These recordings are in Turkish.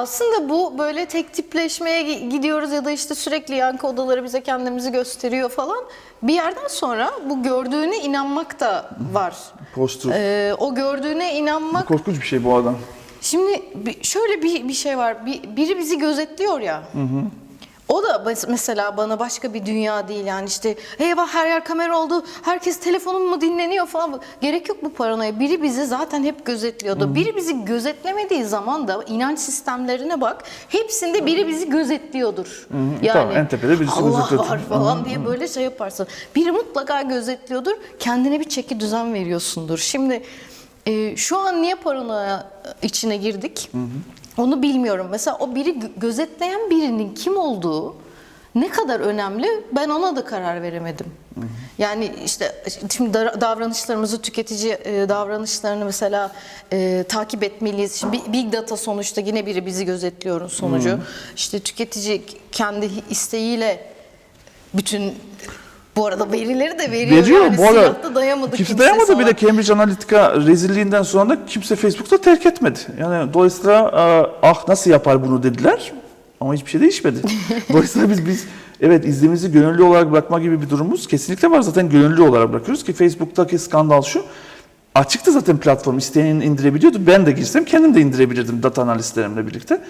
Aslında bu böyle tek tipleşmeye gi- gidiyoruz ya da işte sürekli yankı odaları bize kendimizi gösteriyor falan. Bir yerden sonra bu gördüğüne inanmak da var. Post-truth. Ee, o gördüğüne inanmak Korkunç bir şey bu adam. Şimdi şöyle bir, bir şey var. Bir, biri bizi gözetliyor ya. O da mes- mesela bana başka bir dünya değil yani işte eyvah her yer kamera oldu, herkes telefonum mu dinleniyor falan. Gerek yok bu paranoya. Biri bizi zaten hep gözetliyordu. Biri bizi gözetlemediği zaman da inanç sistemlerine bak. Hepsinde biri bizi gözetliyordur. Yani Tamam, en tepede birisi Allah gözetliyor. var falan diye böyle şey yaparsın. Biri mutlaka gözetliyordur. Kendine bir çeki düzen veriyorsundur. Şimdi e, şu an niye paranoya içine girdik? Onu bilmiyorum. Mesela o biri gö- gözetleyen birinin kim olduğu ne kadar önemli ben ona da karar veremedim. Yani işte şimdi da- davranışlarımızı tüketici e, davranışlarını mesela e, takip etmeliyiz. Şimdi bi- big data sonuçta yine biri bizi gözetliyor sonucu. İşte tüketici kendi isteğiyle bütün bu arada verileri de veriyor. Veriyor yani bu arada. dayamadı kimse kimse dayamadı sana. bir de Cambridge Analytica rezilliğinden sonra da kimse Facebook'ta terk etmedi. Yani dolayısıyla e, ah nasıl yapar bunu dediler ama hiçbir şey değişmedi. dolayısıyla biz biz evet izlediğimizi gönüllü olarak bırakma gibi bir durumumuz kesinlikle var. Zaten gönüllü olarak bırakıyoruz ki Facebook'taki skandal şu. Açıktı zaten platform isteyen indirebiliyordu. Ben de girsem kendim de indirebilirdim data analistlerimle birlikte.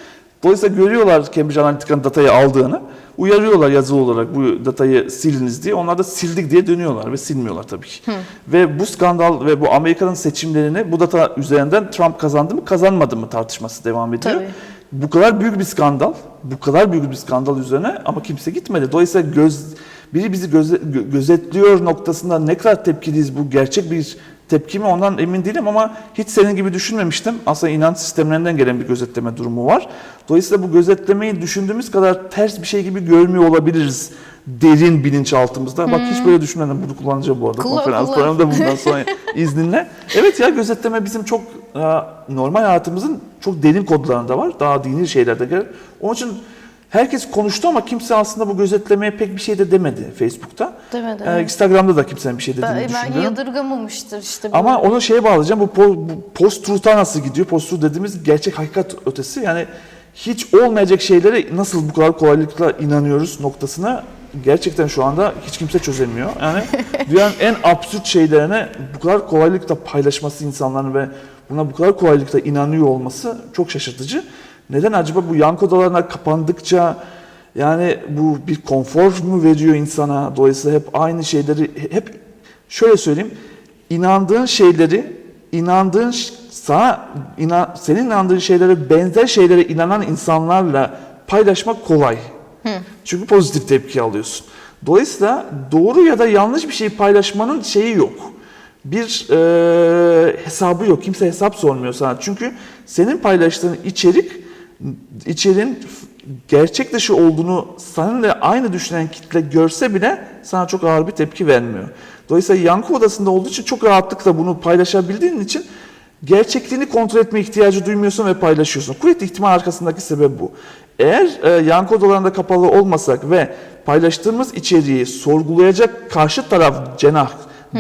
Dolayısıyla görüyorlar Cambridge Analytica'nın datayı aldığını, uyarıyorlar yazılı olarak bu datayı siliniz diye. Onlar da sildik diye dönüyorlar ve silmiyorlar tabii ki. Ve bu skandal ve bu Amerika'nın seçimlerini bu data üzerinden Trump kazandı mı kazanmadı mı tartışması devam ediyor. Tabii. Bu kadar büyük bir skandal, bu kadar büyük bir skandal üzerine ama kimse gitmedi. Dolayısıyla göz, biri bizi göze- gö- gözetliyor noktasında ne kadar tepkiliyiz bu gerçek bir tepki mi ondan emin değilim ama hiç senin gibi düşünmemiştim. Aslında inanç sistemlerinden gelen bir gözetleme durumu var. Dolayısıyla bu gözetlemeyi düşündüğümüz kadar ters bir şey gibi görmüyor olabiliriz derin bilinçaltımızda. Bak hiç böyle düşünmedim. Bunu kullanacağım bu arada. Kullan, Konferans programında bundan sonra izninle. Evet ya gözetleme bizim çok e, normal hayatımızın çok derin kodlarında var. Daha dini şeylerde gelir. Onun için herkes konuştu ama kimse aslında bu gözetlemeye pek bir şey de demedi Facebook'ta. Demedi, E, evet. Instagram'da da kimsenin bir şey dediğini Ben, ben düşünmüyorum. yadırgamamıştır işte. bu. Ama onu şeye bağlayacağım. Bu, bu post-truth'a nasıl gidiyor? Post-truth dediğimiz gerçek hakikat ötesi. Yani hiç olmayacak şeylere nasıl bu kadar kolaylıkla inanıyoruz noktasına gerçekten şu anda hiç kimse çözemiyor. Yani dünyanın en absürt şeylerine bu kadar kolaylıkla paylaşması insanların ve buna bu kadar kolaylıkla inanıyor olması çok şaşırtıcı. Neden acaba bu yankı odalarına kapandıkça yani bu bir konfor mu veriyor insana? Dolayısıyla hep aynı şeyleri hep şöyle söyleyeyim. inandığın şeyleri inandığın sana inan, senin inandığın şeylere benzer şeylere inanan insanlarla paylaşmak kolay. Çünkü pozitif tepki alıyorsun. Dolayısıyla doğru ya da yanlış bir şeyi paylaşmanın şeyi yok. Bir e, hesabı yok. Kimse hesap sormuyor sana. Çünkü senin paylaştığın içerik içeriğin gerçek dışı olduğunu seninle aynı düşünen kitle görse bile sana çok ağır bir tepki vermiyor. Dolayısıyla yankı odasında olduğu için çok rahatlıkla bunu paylaşabildiğin için gerçekliğini kontrol etme ihtiyacı duymuyorsun ve paylaşıyorsun. Kuvvetli ihtimal arkasındaki sebep bu. Eğer e, yankı odalarında kapalı olmasak ve paylaştığımız içeriği sorgulayacak karşı taraf cenah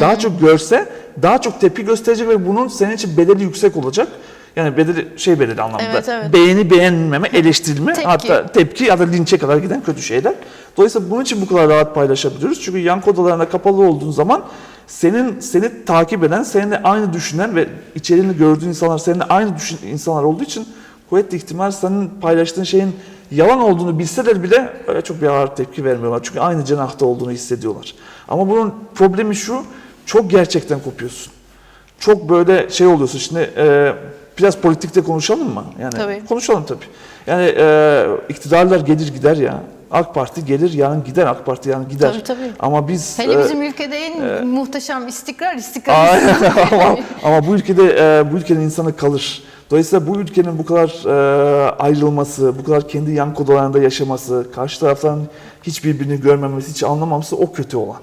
daha çok görse daha çok tepki gösterecek ve bunun senin için bedeli yüksek olacak. Yani bedeli şey bedeli anlamında. Evet, evet. Beğeni beğenmeme, eleştirilme Tepki. hatta tepki ya da linçe kadar giden kötü şeyler. Dolayısıyla bunun için bu kadar rahat paylaşabiliyoruz. Çünkü yankı odalarına kapalı olduğun zaman senin seni takip eden, seninle aynı düşünen ve içeriğini gördüğün insanlar seninle aynı düşün insanlar olduğu için kuvvetli ihtimal senin paylaştığın şeyin yalan olduğunu bilseler bile öyle çok bir ağır tepki vermiyorlar. Çünkü aynı cenahta olduğunu hissediyorlar. Ama bunun problemi şu, çok gerçekten kopuyorsun. Çok böyle şey oluyorsun. Şimdi e, biraz politikte konuşalım mı? Yani Tabii. konuşalım tabii. Yani e, iktidarlar gelir gider ya. AK Parti gelir yarın gider, AK Parti yarın gider. Tabii, tabii. Ama biz Hele e, bizim ülkede en muhteşem istikrar, istikrar. Aynen ama, ama bu ülkede e, bu ülkenin insanı kalır. Dolayısıyla bu ülkenin bu kadar e, ayrılması, bu kadar kendi yan kodalarında yaşaması, karşı taraftan hiç birbirini görmemesi, hiç anlamaması o kötü olan.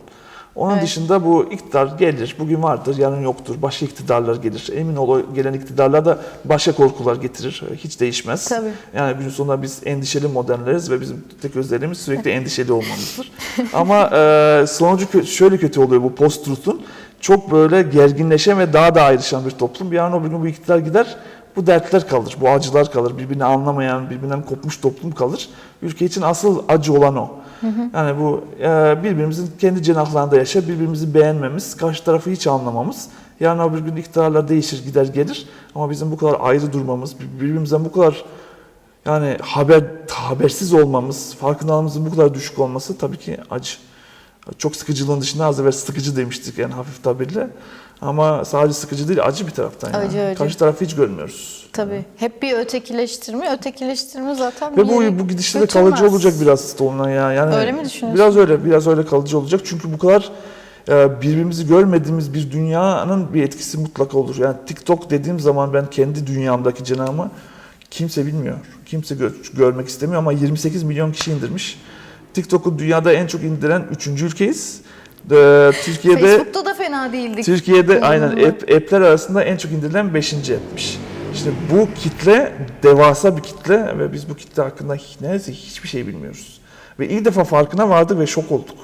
Onun Evet. dışında bu iktidar gelir, bugün vardır, yarın yoktur. Başka iktidarlar gelir. Emin ol gelen iktidarlar da başka korkular getirir. Hiç değişmez. Tabii. Yani günün sonunda biz endişeli modernleriz ve bizim tek özelliğimiz sürekli endişeli olmamızdır. Ama e, sonucu şöyle kötü oluyor bu post-truth'un. Çok böyle gerginleşen ve daha da ayrışan bir toplum. Bir an o gün bu iktidar gider. Bu dertler kalır, bu acılar kalır, birbirini anlamayan, birbirinden kopmuş toplum kalır. Ülke için asıl acı olan o. Yani bu e, birbirimizin kendi cenahlarında yaşa, birbirimizi beğenmemiz, karşı tarafı hiç anlamamız. Yarın öbür gün iktidarlar değişir, gider gelir. Ama bizim bu kadar ayrı durmamız, birbirimizden bu kadar yani haber habersiz olmamız, farkındalığımızın bu kadar düşük olması tabii ki acı. Çok sıkıcılığın dışında az evvel sıkıcı demiştik yani hafif tabirle. Ama sadece sıkıcı değil, acı bir taraftan. Yani. Acı, acı. Karşı tarafı hiç görmüyoruz. Tabii. Hep bir ötekileştirme. Ötekileştirme zaten Ve bu yere bu gidişle de kalıcı olacak biraz Tolunay ya. Yani Öyle mi düşünüyorsun? Biraz öyle, biraz öyle kalıcı olacak. Çünkü bu kadar e, birbirimizi görmediğimiz bir dünyanın bir etkisi mutlaka olur. Yani TikTok dediğim zaman ben kendi dünyamdaki cenahımı kimse bilmiyor. Kimse gö- görmek istemiyor ama 28 milyon kişi indirmiş. TikTok'u dünyada en çok indiren 3. ülkeyiz. E, Türkiye'de Facebook'ta da fena değildik. Türkiye'de aynen app, app'ler arasında en çok indirilen 5. app'miş. İşte bu kitle devasa bir kitle ve biz bu kitle hakkında hiç, neredeyse hiçbir şey bilmiyoruz. Ve ilk defa farkına vardık ve şok olduk.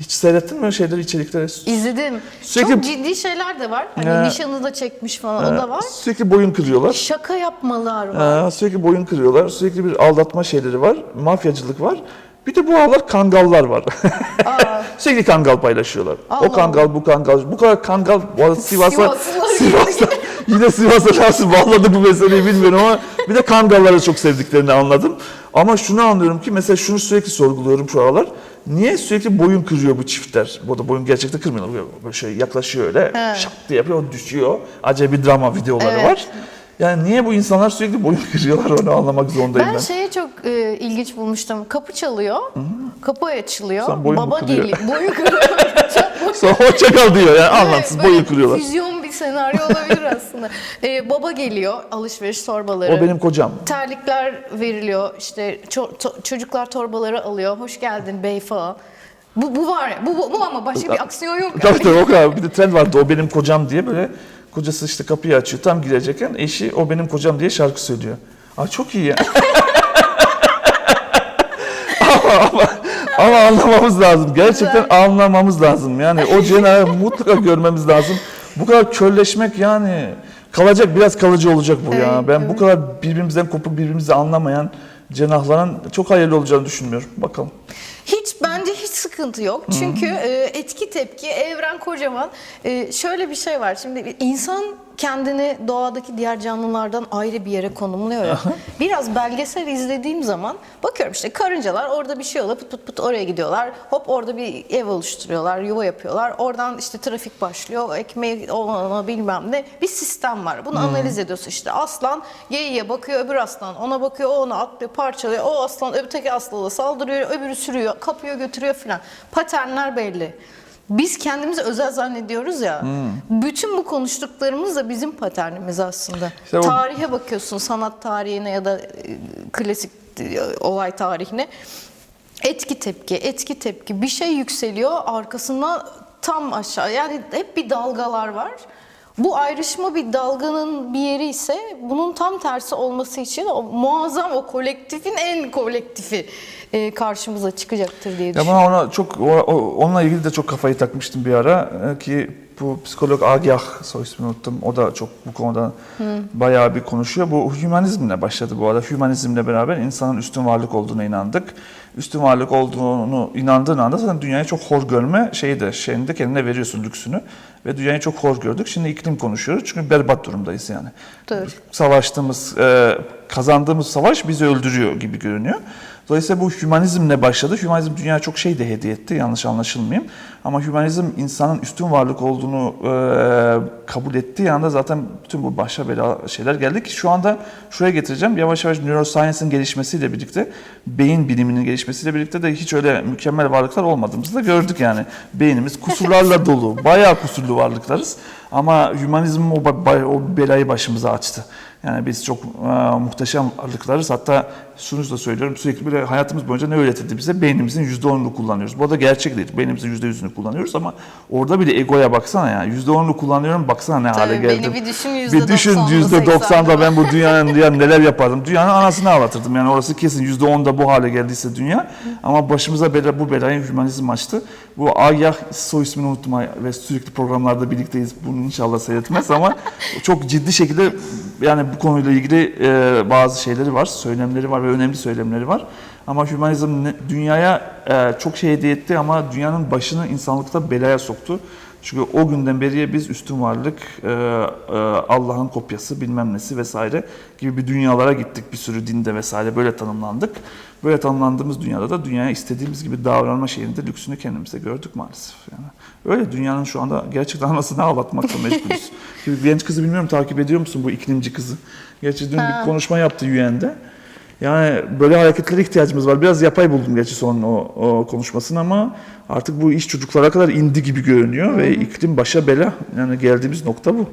Hiç seyrettin mi öyle şeyleri, içerikleri? İzledim. Sürekli- Çok ciddi şeyler de var. Hani Ya. nişanı da çekmiş falan o da var. Sürekli boyun kırıyorlar. Şaka yapmalar var. Aa, sürekli boyun kırıyorlar. Sürekli bir aldatma şeyleri var. Mafyacılık var. Bir de bu aralar kangallar var. Aa, Sürekli kangal paylaşıyorlar. Allah o kangal, bu kangal. Bu kadar kangal bu arada Sivas'a Sivas'ta yine Sivas'a nasıl bağladı bu meseleyi bilmiyorum ama bir de kangalları çok sevdiklerini anladım. Ama şunu anlıyorum ki mesela şunu sürekli sorguluyorum şu aralar. Niye sürekli boyun kırıyor bu çiftler? Bu da boyun gerçekten kırmıyorlar. Böyle şey yaklaşıyor öyle. He. Şak diye yapıyor, düşüyor. Acayip bir drama videoları Evet. var. Yani niye bu insanlar sürekli boyun kırıyorlar onu anlamak zorundayım ben. ben şeye çok e, ilginç bulmuştum. Kapı çalıyor. Kapı açılıyor. Sen boyun Baba geliyor. Boyun kırıyor. Sonra hoşça kal diyor yani anlamsız Evet, boyun kırıyorlar. Füzyon bir senaryo olabilir aslında. E, baba geliyor. Alışveriş torbaları. O benim kocam. Terlikler veriliyor. İşte ço- to- çocuklar torbaları alıyor. Hoş geldin bey falan. Bu, bu var ya. Bu, bu, bu ama başka bir aksiyon yok. Tabii tabii o kadar. Bir de trend vardı o benim kocam diye böyle kocası işte kapıyı açıyor tam girecekken eşi o benim kocam diye şarkı söylüyor. Aa çok iyi ya. ama, ama, ama anlamamız lazım. Gerçekten anlamamız lazım. Yani o cenahı mutlaka görmemiz lazım. Bu kadar körleşmek yani kalacak biraz kalıcı olacak bu ya. Evet, Ben bu kadar birbirimizden kopuk birbirimizi anlamayan cenahların çok hayırlı olacağını düşünmüyorum. Bakalım. Hiç bence hiç sıkıntı yok. Çünkü e, etki tepki evren kocaman. E, şöyle bir şey var. Şimdi insan kendini doğadaki diğer canlılardan ayrı bir yere konumluyor ya. Biraz belgesel izlediğim zaman bakıyorum işte karıncalar orada bir şey oluyor pıt pıt pıt oraya gidiyorlar. Hop orada bir ev oluşturuyorlar, yuva yapıyorlar. Oradan işte trafik başlıyor. Ekmeği olana bilmem ne. Bir sistem var. Bunu analiz ediyorsun işte. Aslan geyiğe bakıyor, öbür aslan ona bakıyor, o onu atlıyor, parçalıyor. O aslan öteki aslana saldırıyor, öbürü sürüyor, kapıyor, götürüyor filan. Paternler belli. Biz kendimizi özel zannediyoruz ya. Bütün bu konuştuklarımız da bizim paternimiz aslında. İşte Tarihe bakıyorsun, sanat tarihine ya da e, klasik e, olay tarihine. Etki tepki, etki tepki. Bir şey yükseliyor, arkasından tam aşağı. Yani hep bir dalgalar var. Bu ayrışma bir dalganın bir yeri ise bunun tam tersi olması için o muazzam o kolektifin en kolektifi e, karşımıza çıkacaktır diye Ya düşünüyorum. bana ona çok o- onunla ilgili de çok kafayı takmıştım bir ara Ee, ki bu psikolog Agah soy ismini unuttum. O da çok bu konuda bayağı bir konuşuyor. Bu hümanizmle başladı bu arada. Hümanizmle beraber insanın üstün varlık olduğuna inandık. Üstün varlık olduğunu inandığın anda zaten dünyayı çok hor görme şeyi de şeyini de kendine veriyorsun lüksünü. Ve dünyayı çok hor gördük. Şimdi iklim konuşuyoruz çünkü berbat durumdayız yani. Doğru. Savaştığımız, e, kazandığımız savaş bizi öldürüyor gibi görünüyor. Dolayısıyla bu hümanizmle başladı. Hümanizm dünyaya çok şey de hediye etti, yanlış anlaşılmayayım. Ama hümanizm insanın üstün varlık olduğunu e, kabul ettiği anda zaten bütün bu başa bela şeyler geldi ki şu anda şuraya getireceğim. Yavaş yavaş neuroscience'ın gelişmesiyle birlikte, beyin biliminin gelişmesiyle birlikte de hiç öyle mükemmel varlıklar olmadığımızı da gördük yani. Beynimiz kusurlarla dolu, bayağı kusurlu varlıklarız. Ama hümanizm o, o belayı başımıza açtı. Yani biz çok e, muhteşem varlıklarız. Hatta şunu da söylüyorum sürekli böyle hayatımız boyunca ne öğretildi bize? Beynimizin %10'unu kullanıyoruz. Bu arada gerçek değil. Beynimizin %100'ünü kullanıyoruz ama orada bile egoya baksana ya. %10'unu kullanıyorum baksana ne hale Tabii, beni geldim. bir düşün, Bir düşün %90'da, %90'da ben bu dünyanın ya neler yapardım. Dünyanın anasını ağlatırdım. Yani orası kesin %10'da bu hale geldiyse dünya. Ama başımıza bela, bu belayı hümanizm açtı. Bu Agah soy ismini unutma ve sürekli programlarda birlikteyiz. Bunu inşallah seyretmez ama çok ciddi şekilde yani bu konuyla ilgili e, bazı şeyleri var, söylemleri var ve önemli söylemleri var. Ama hümanizm dünyaya e, çok şey hediye etti ama dünyanın başını insanlıkta belaya soktu. Çünkü o günden beriye biz üstün varlık, e, e, Allah'ın kopyası bilmem nesi vesaire gibi bir dünyalara gittik. Bir sürü dinde vesaire böyle tanımlandık. Böyle tanımlandığımız dünyada da dünyaya istediğimiz gibi davranma şeyinde lüksünü kendimize gördük maalesef. Yani öyle dünyanın şu anda gerçekten anasını ağlatmakla meşgulüz. Şimdi genç kızı bilmiyorum takip ediyor musun bu iklimci kızı? Gerçi dün bir konuşma yaptı UN'de. Yani böyle hareketlere ihtiyacımız var. Biraz yapay buldum gerçi son o, o konuşmasını ama artık bu iş çocuklara kadar indi gibi görünüyor ve iklim başa bela. Yani geldiğimiz nokta bu.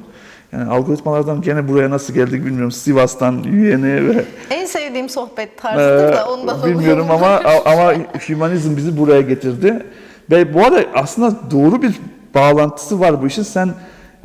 Yani algoritmalardan gene buraya nasıl geldik bilmiyorum. Sivas'tan UN'e ve En sevdiğim sohbet tarzıdır da ee, ondan bilmiyorum ama ama hümanizm bizi buraya getirdi. Ve bu arada aslında doğru bir bağlantısı var bu işin. Sen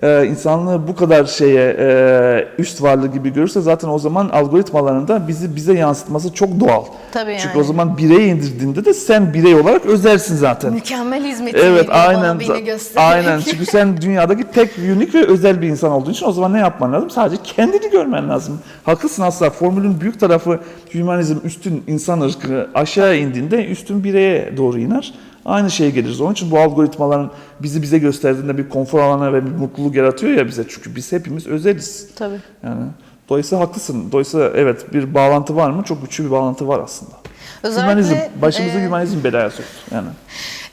e, insanlığı bu kadar şeye e, üst varlığı gibi görürse zaten o zaman algoritmaların da bizi bize yansıtması çok doğal. Tabii Çünkü yani. o zaman birey indirdiğinde de sen birey olarak özelsin zaten. Mükemmel hizmeti Evet aynen. beni. Aynen. Çünkü sen dünyadaki tek unik ve özel bir insan olduğun için o zaman ne yapman lazım? Sadece kendini görmen lazım. Haklısın asla. Formülün büyük tarafı hümanizm üstün insan ırkı aşağı indiğinde üstün bireye doğru iner. Aynı şeye geliriz. Onun için bu algoritmaların bizi bize gösterdiğinde bir konfor alanı ve bir mutluluk yaratıyor ya bize. Çünkü biz hepimiz özeliz. Tabii. Yani dolayısıyla haklısın. Dolayısıyla evet bir bağlantı var mı? Çok güçlü bir bağlantı var aslında. Özellikle, hümanizm, başımızı e, hümanizm belaya soktu. Yani.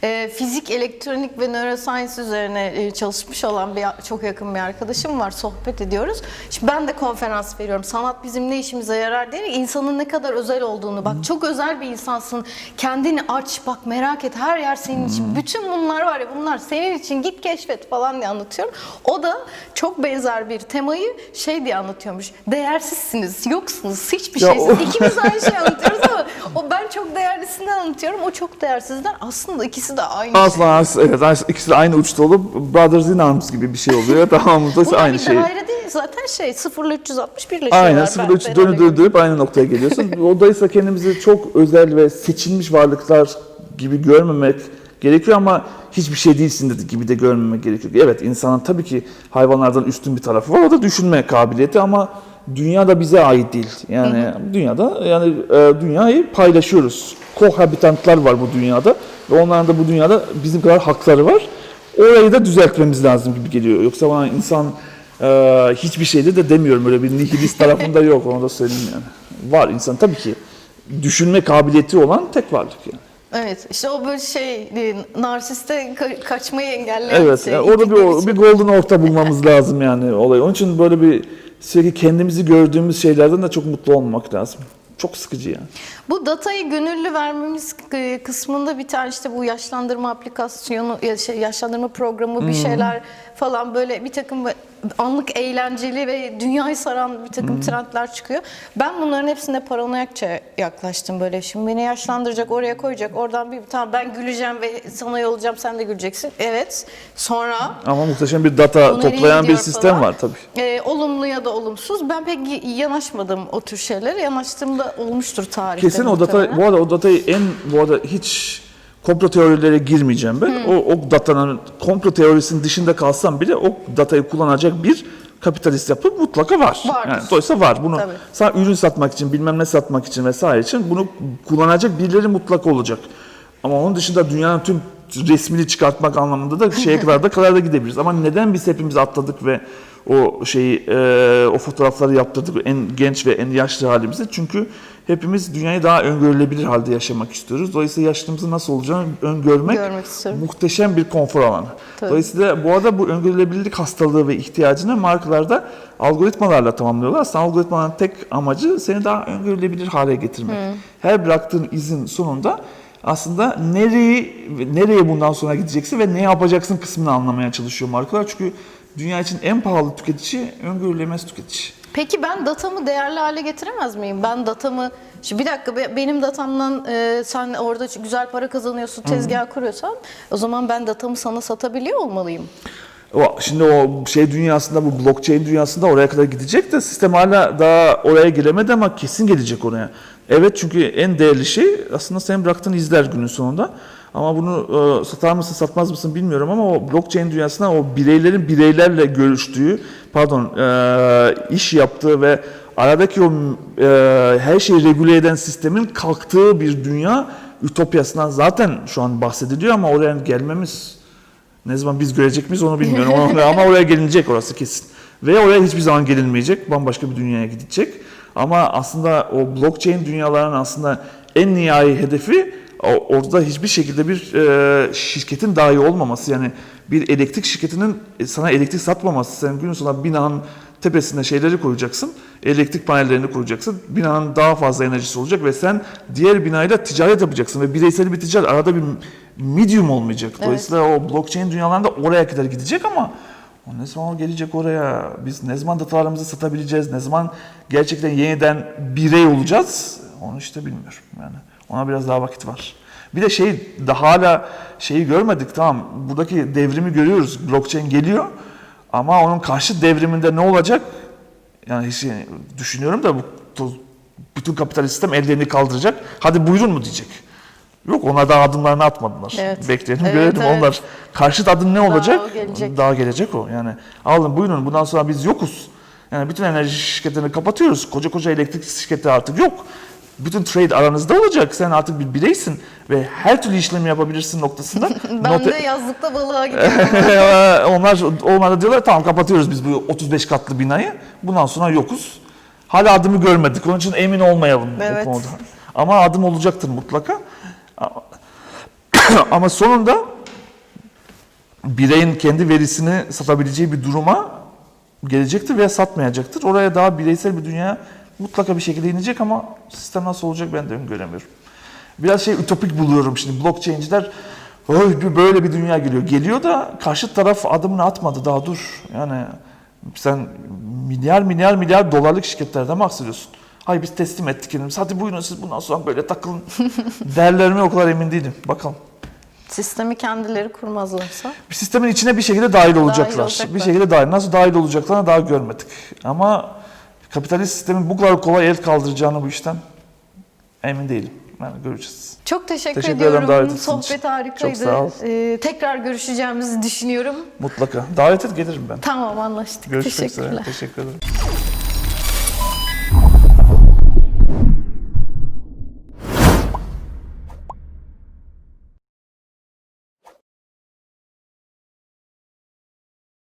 E, fizik, elektronik ve neuroscience üzerine e, çalışmış olan bir çok yakın bir arkadaşım var. Sohbet ediyoruz. Şimdi ben de konferans veriyorum. Sanat bizim ne işimize yarar diye insanın ne kadar özel olduğunu. Bak çok özel bir insansın. Kendini aç, bak merak et. Her yer senin için. Bütün bunlar var ya bunlar senin için git keşfet falan diye anlatıyorum. O da çok benzer bir temayı şey diye anlatıyormuş. Değersizsiniz, yoksunuz, hiçbir Ya şeysiniz. o- İkimiz aynı şeyi anlatıyoruz ama o ben çok değerlisinden anlatıyorum. O çok değersizden. Aslında ikisi de aynı şey. Asla as- evet ikisi de aynı uçta olup Brothers in Arms gibi bir şey oluyor. tamam Bunlar aynı şey. daire değil zaten şey 0 ile 360 birleşiyorlar. Aynen Ben- 0 ben 3 öyle dönüp görüyorum. dönüp aynı noktaya geliyorsun. Dolayısıyla kendimizi çok özel ve seçilmiş varlıklar gibi görmemek gerekiyor ama hiçbir şey değilsin dedi gibi de görmemek gerekiyor. Evet insanın tabii ki hayvanlardan üstün bir tarafı var. O da düşünme kabiliyeti ama dünya da bize ait değil. Yani dünyada yani e, dünyayı paylaşıyoruz. Kohabitantlar var bu dünyada ve onların da bu dünyada bizim kadar hakları var. Orayı da düzeltmemiz lazım gibi geliyor. Yoksa bana insan e, hiçbir şeyde de demiyorum. Öyle bir nihilist tarafında yok. Onu da söyleyeyim yani. Var insan tabii ki. Düşünme kabiliyeti olan tek varlık yani. Evet işte o böyle şey e, narsiste ka- kaçmayı engelleyen Evet. şey. yani orada bir, bir golden orta bulmamız lazım yani olay. Onun için böyle bir sürekli kendimizi gördüğümüz şeylerden de çok mutlu olmak lazım. Çok sıkıcı yani. Bu datayı gönüllü vermemiz kısmında bir tane işte bu yaşlandırma aplikasyonu, şey, yaşlandırma programı bir şeyler falan böyle bir takım anlık eğlenceli ve dünyayı saran bir takım trendler çıkıyor. Ben bunların hepsine paranoyakça yaklaştım böyle. Şimdi beni yaşlandıracak, oraya koyacak, oradan bir tamam ben güleceğim ve sana yollayacağım sen de güleceksin. Evet. Sonra Ama muhteşem bir data toplayan bir sistem falan. var tabii. Ee, olumlu ya da olumsuz. Ben pek yanaşmadım o tür şeylere. Yanaştığımda olmuştur tarihte. Kesin o data, bu arada o datayı en, bu arada hiç komplo teorilere girmeyeceğim ben. O, o datanın komplo teorisinin dışında kalsam bile o datayı kullanacak bir kapitalist yapı mutlaka var. Vardır. Yani dolayısıyla var. Bunu sana ürün satmak için, bilmem ne satmak için vesaire için bunu kullanacak birileri mutlaka olacak. Ama onun dışında dünyanın tüm resmini çıkartmak anlamında da şeye kadar da kadar da gidebiliriz. Ama neden biz hepimiz atladık ve o şeyi e, o fotoğrafları yaptırdık en genç ve en yaşlı halimizde? Çünkü hepimiz dünyayı daha öngörülebilir halde yaşamak istiyoruz. Dolayısıyla yaşlılığımızın nasıl olacağını öngörmek Görmek istiyorum. muhteşem bir konfor alanı. Tabii. Dolayısıyla bu arada bu öngörülebilirlik hastalığı ve ihtiyacını markalarda algoritmalarla tamamlıyorlar. Aslında algoritmanın tek amacı seni daha öngörülebilir hale getirmek. Her bıraktığın izin sonunda aslında nereyi nereye bundan sonra gideceksin ve ne yapacaksın kısmını anlamaya çalışıyor markalar. Çünkü dünya için en pahalı tüketici öngörülemez tüketici. Peki ben datamı değerli hale getiremez miyim? Ben datamı Şimdi bir dakika be- benim datamdan e, sen orada güzel para kazanıyorsun, tezgah kuruyorsan o zaman ben datamı sana satabiliyor olmalıyım. O, şimdi o şey dünyasında bu blockchain dünyasında oraya kadar gidecek de sistem hala daha oraya gelemedi ama kesin gelecek oraya. Evet çünkü en değerli şey aslında senin bıraktığın izler günün sonunda. Ama bunu e, satar mısın satmaz mısın bilmiyorum ama o blockchain dünyasında o bireylerin bireylerle görüştüğü, pardon e, iş yaptığı ve aradaki o e, her şeyi regüle eden sistemin kalktığı bir dünya ütopyasından zaten şu an bahsediliyor ama oraya gelmemiz ne zaman biz görecek miyiz onu bilmiyorum ama- oraya gelinecek orası kesin. Ve oraya hiçbir zaman gelinmeyecek. Bambaşka bir dünyaya gidecek. Ama aslında o blockchain dünyaların aslında en nihai hedefi orada hiçbir şekilde bir e, şirketin dahi olmaması. Yani bir elektrik şirketinin e, sana elektrik satmaması. Sen gün sonunda binanın tepesine şeyleri koyacaksın. Elektrik panellerini koyacaksın. Binanın daha fazla enerjisi olacak ve sen diğer binayla ticaret yapacaksın ve bireysel bir ticaret arada bir medium olmayacak. Dolayısıyla o blockchain dünyalarında oraya kadar gidecek ama o ne zaman gelecek oraya? Biz ne zaman datalarımızı satabileceğiz? Ne zaman gerçekten yeniden birey olacağız? Onu işte bilmiyorum yani. Ona biraz daha vakit var. Bir de şey daha hala şeyi görmedik tamam. Buradaki devrimi görüyoruz. Blockchain geliyor. Ama onun karşı devriminde ne olacak? Yani hiç yani düşünüyorum da bu bütün kapitalist sistem ellerini kaldıracak. Hadi buyurun mu diyecek. Yok onlar daha adımlarını atmadılar. Evet. Bekleyelim Evet, görelim evet. onlar. Karşıt adım ne olacak? o gelecek. Daha gelecek o. Yani alın buyurun bundan sonra biz yokuz. Yani bütün enerji şirketlerini kapatıyoruz. Koca koca elektrik şirketleri artık yok. Bütün trade aranızda olacak. Sen artık bir bireysin ve her türlü işlemi yapabilirsin noktasında. Ben Not- de yazlıkta balığa gidiyorum. onlar, onlar da diyorlar tamam kapatıyoruz biz bu 35 katlı binayı. Bundan sonra yokuz. Hala adımı görmedik. Onun için emin olmayalım Evet. o konuda. Ama adım olacaktır mutlaka. Ama sonunda bireyin kendi verisini satabileceği bir duruma gelecektir veya satmayacaktır. Oraya daha bireysel bir dünya mutlaka bir şekilde inecek ama sistem nasıl olacak ben de öngöremiyorum. Biraz şey ütopik buluyorum şimdi blockchain'ciler "Oy, bir böyle bir dünya geliyor. Geliyor da karşı taraf adımını atmadı daha dur. Yani sen milyar milyar milyar dolarlık şirketlerden bahsediyorsun. Hayır biz teslim ettik kendimizi. Hadi buyurun siz bundan sonra böyle takılın. Derlerime o kadar emin değilim. Bakalım. Sistemi kendileri kurmazlarsa. Bir sistemin içine bir şekilde dahil olacaklar. olacaklar. Bir şekilde dahil. Nasıl dahil olacaklarını daha görmedik. Ama kapitalist sistemin bu kadar kolay el kaldıracağını bu işten emin değilim. Yani göreceğiz. Çok teşekkür, Teşekkür ediyorum. davet ettiğin için. Sohbet harikaydı. Çok sağ ol. Ee, tekrar görüşeceğimizi düşünüyorum. Mutlaka. Davet et gelirim ben. Tamam anlaştık. Görüşmek üzere. Teşekkürler. Teşekkür ederim.